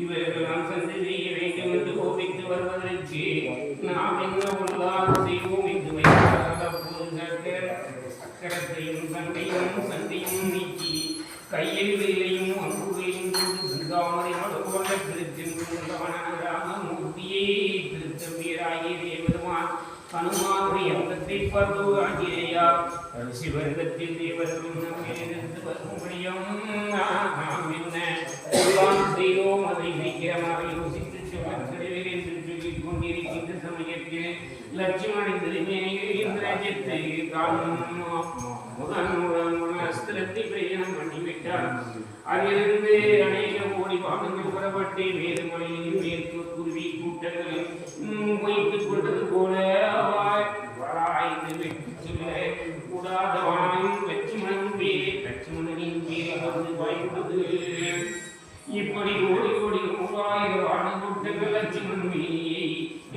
இவர்களால் சந்தி செய்ய வேண்டும் என்று கோபித்து வருவதற்கு நாம் என்ன உள்ளால் செய்வோம் என்று வைத்தால் அப்போது சக்கரத்தையும் சண்டையும் சண்டையும் நீக்கி கையில் வேலையும் அம்புகளையும் கொண்டு சிந்தாமரை மலர்கொண்ட திருச்செந்தவன ராமமூர்த்தியை திருத்தம்பீராகிய தேவருமான் ஹனுமானுடைய அங்கத்தை பார்த்து ஆஞ்சநேயா சிவரகத்தில் தேவர்களும் நம்மிலிருந்து வரும்படியும் நாம் என்ன செய்தோம் அதை சீக்கிரமாக யோசித்து சொல்ல கிடைவில் என்று சொல்லிக் கொண்டிருக்கின்ற சமயத்தில் லட்சுமணி திருமேனியில் ராஜ்யத்தை முதன் முதன் அஸ்திரத்தை அதிலிருந்து அநேக கோடி பாகங்கள் புறப்பட்டு வேறுமலையில் மேற்கு குருவி கூட்டங்களில் வைத்துக் கொண்டது போல வாய்- சொல்ல லட்சுமணன் பேர் லட்சுமணனின் பேரை வந்து வாய்ந்தது இப்படி ஓடி ஓடி மூவாயிரம் வானக்கூட்டங்கள் விளச்சி உண்மையை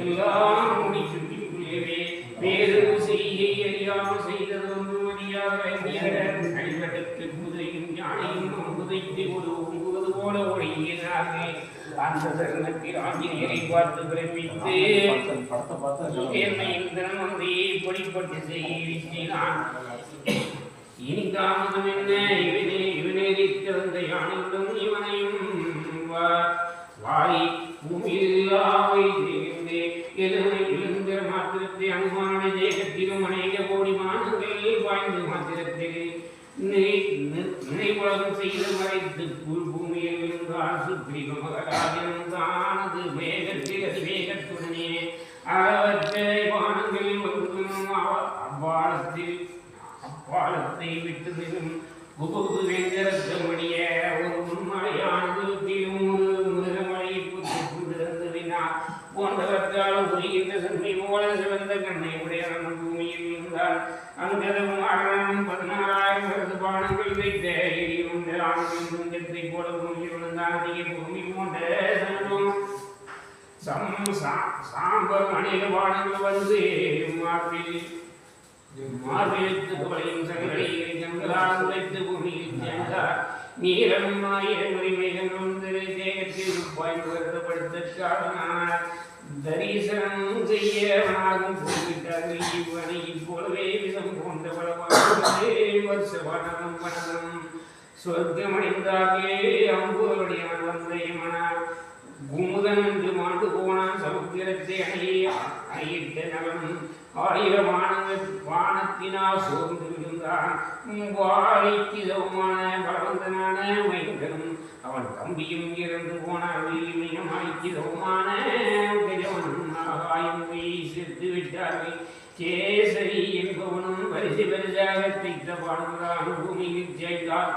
எல்லாம் ஓடி சுற்றிக்குள்ளேவே வேறு செய்கை அறியாமல் செய்தது ஒன்று மதியாக அடிவட்டத்து குதிரையும் யானையும் குதைத்து ஒரு ஒங்குவது போல ஒழுங்கினார்கள் அந்த தருணத்தில் ஆஞ்சநேயரை பார்த்து பிரமித்து படத்தை பார்த்து என்னை இந்திரன் வந்து இப்படிப்பட்டு செய்கிறான் இனி தாமதம் என்ன? இவனே இவனே திறந்த யானைகளும் இவனை மாத்திரத்தை தேகத்திலும் அநேக கோடி மானங்கள் வாய்ந்த மாத்திரத்திலே நினைவுலகம் செய்து மறைத்து புல் பூமியில் இருந்தால் சுற்றி மகராஜன் மேகத்தில் வேகத்தில் அது வேகத்துடனே அளவற்ற வானங்கள் வந்து அவ்வாளத்தில் அப்பாலத்தை விட்டு வெறும் புகுது வெங்கரத்தமடிய ஒரு முன்மலையானது ஒரு உடையவன் பூமியில் இருந்தான் அங்கதவும் அரணம் பதினாறாயிரம் வருது பானங்கள் வைத்த எரியும் ஆண்கள் குஞ்சத்தை போல பூமியில் விழுந்தான் அதிக பூமி போன்ற சம் சா- சாம்பல் அநேக பானங்கள் வந்து மார்பில் மார்பிலுக்கு குவளையும் சகலையை ஜங்களால் உழைத்து பூமியில் சேர்ந்தார் நீரம் ஆயிரம் மேகங்களும் தேகத்தில் தரிசனம் செய்யவனாகும் போய்விட்டார்கள் இவ்வனை இப்போலவே விஷம் போன்ற பலவாறு வருஷ சொர்க்கமடைந்தார்களே குமுதன் என்று மாண்டு போனான் சமுத்திரத்தை அணையே அணையிட்ட நலன் ஆயிரம் வானத்தினால் சோர்ந்து விழுந்தான் வாழைக்கு பலவந்தனான மைந்தனும் அவன் தம்பியும் இறந்து போனார். இமயமாய்க்கு கஜவனும் ஆகாயம் போய் செத்து விட்டார்கள். கேசரி என்பவனும் வரிசை பரிசாக தைத்த பாடுகிறான் பூமியில் செய்தார்